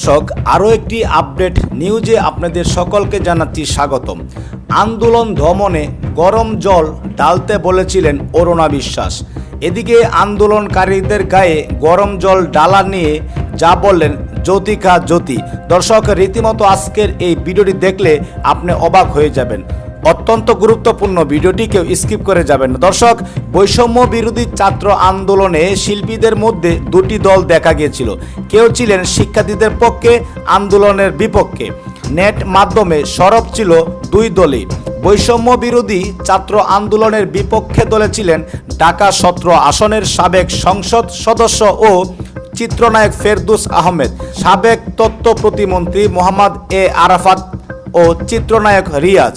দর্শক, আরও একটি আপডেট নিউজে আপনাদের সকলকে জানাচ্ছি স্বাগতম। আন্দোলন দমনে গরম জল ডালতে বলেছিলেন অরুণা বিশ্বাস। এদিকে আন্দোলনকারীদের গায়ে গরম জল ডালা নিয়ে যা বললেন জ্যোতিকা জ্যোতি। দর্শক, রীতিমতো আজকের এই ভিডিওটি দেখলে আপনি অবাক হয়ে যাবেন। অত্যন্ত গুরুত্বপূর্ণ ভিডিওটি কেউ স্কিপ করে যাবেন দর্শক, বৈষম্য বিরোধী ছাত্র আন্দোলনে শিল্পীদের মধ্যে দুটি দল দেখা গিয়েছিল। কেউ ছিলেন শিক্ষার্থীদের পক্ষে, আন্দোলনের বিপক্ষে। নেট মাধ্যমে সরব ছিল দুই দলই। বৈষম্য বিরোধী ছাত্র আন্দোলনের বিপক্ষে দলে ছিলেন ঢাকা সত্র আসনের সাবেক সংসদ সদস্য ও চিত্রনায়ক ফেরদুস আহমেদ, সাবেক তথ্য প্রতিমন্ত্রী মোহাম্মদ এ আরাফাত ও চিত্রনায়ক রিয়াজ।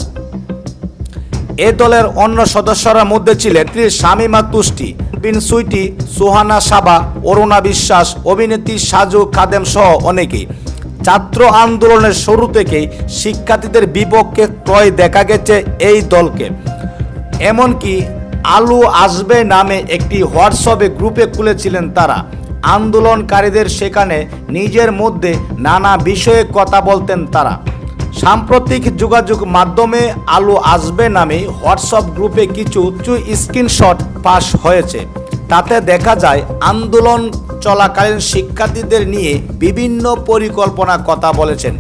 এ দলের অন্য সদস্যরা মধ্যে ছিলেন শামিমা তুষ্টি, বিন সুইটি, সুহানা সাবা, অরুণা বিশ্বাস, অভিনেত্রী সাজু খাদেম সহ অনেকেই। ছাত্র আন্দোলনের শুরু থেকেই শিক্ষার্থীদের বিপক্ষে ক্রয় দেখা গেছে এই দলকে। এমনকি আলু আসবে নামে একটি হোয়াটসঅ্যাপে গ্রুপে খুলেছিলেন তারা। আন্দোলনকারীদের সেখানে নিজের মধ্যে নানা বিষয়ে কথা বলতেন তারা। সাম্প্রতিক যোগাযোগ মাধ্যমে আলো আসবে নামে হোয়াটসঅ্যাপ গ্রুপে কিছু কিছু স্ক্রিনশট পাস হয়েছে। তাতে দেখা যায়, আন্দোলন চলাকালীন শিক্ষার্থীদের নিয়ে বিভিন্ন পরিকল্পনা কথা বলেছেন।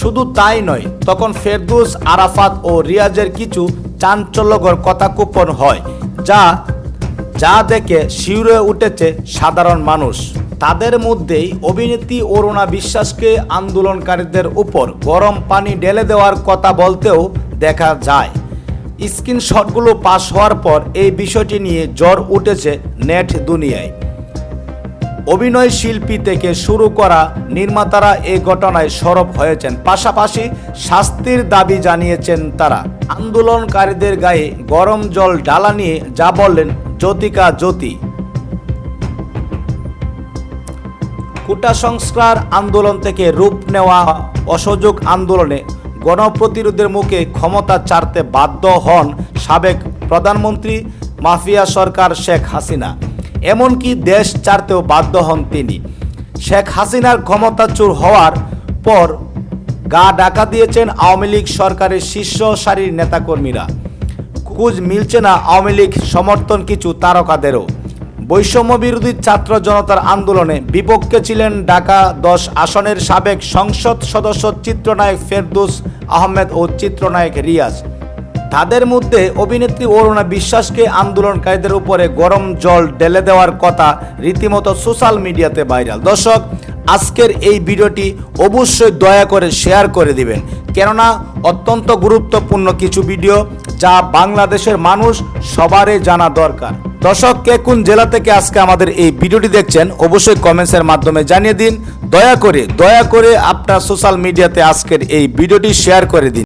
শুধু তাই নয়, তখন ফেরদৌস, আরাফাত ও রিয়াজের কিছু চাঞ্চল্যকর কথা কুপন হয়, যা যা দেখে শিউরে উঠেছে সাধারণ মানুষ। তাদের মধ্যেই অভিনেত্রী অরুণা বিশ্বাসকে আন্দোলনকারীদের উপর গরম পানি ঢেলে দেওয়ার কথা বলতেও দেখা যায়। স্ক্রিনশটগুলো পাশ হওয়ার পর এই বিষয়টি নিয়ে জ্বর উঠেছে নেট দুনিয়ায়। অভিনয় শিল্পী থেকে শুরু করা নির্মাতারা এই ঘটনায় সরব হয়েছেন। পাশাপাশি শাস্তির দাবি জানিয়েছেন তারা। আন্দোলনকারীদের গায়ে গরম জল ডালা নিয়ে যা বললেন জ্যোতিকা জ্যোতি। কোটা সংস্কার আন্দোলন থেকে রূপ নেওয়া অসহযোগ আন্দোলনে গণপ্রতিরোধের মুখে ক্ষমতা ছাড়তে বাধ্য হন সাবেক প্রধানমন্ত্রী মাফিয়া সরকার শেখ হাসিনা। এমনকি দেশ ছাড়তেও বাধ্য হন তিনি। শেখ হাসিনার ক্ষমতাচ্যুর হওয়ার পর গা ডাকা দিয়েছেন আওয়ামী লীগ সরকারের শীর্ষ সারির নেতাকর্মীরা। কুজ মিলছে না আওয়ামী লীগ সমর্থন কিছু তারকাদেরও। বৈষম্য বিরোধী ছাত্র জনতার আন্দোলনে বিপক্ষে ছিলেন ঢাকা দশ আসনের সাবেক সংসদ সদস্য চিত্রনায়ক ফেরদুস আহমেদ ও চিত্রনায়ক রিয়াজ। তাদের মধ্যে অভিনেত্রী অরুণা বিশ্বাসকে আন্দোলনকারীদের উপরে গরম জল ঢেলে দেওয়ার কথা রীতিমতো সোশ্যাল মিডিয়াতে ভাইরাল। দর্শক, আজকের এই ভিডিওটি অবশ্যই দয়া করে শেয়ার করে দিবেন। কেননা, অত্যন্ত গুরুত্বপূর্ণ কিছু ভিডিও যা বাংলাদেশের মানুষ সবারই জানা দরকার। দর্শক, কে কোন জেলা থেকে আজকে আমাদের এই ভিডিওটি দেখছেন, অবশ্যই কমেন্টসের মাধ্যমে জানিয়ে দিন। দয়া করে দয়া করে আপনার সোশ্যাল মিডিয়াতে আজকের এই ভিডিওটি শেয়ার করে দিন।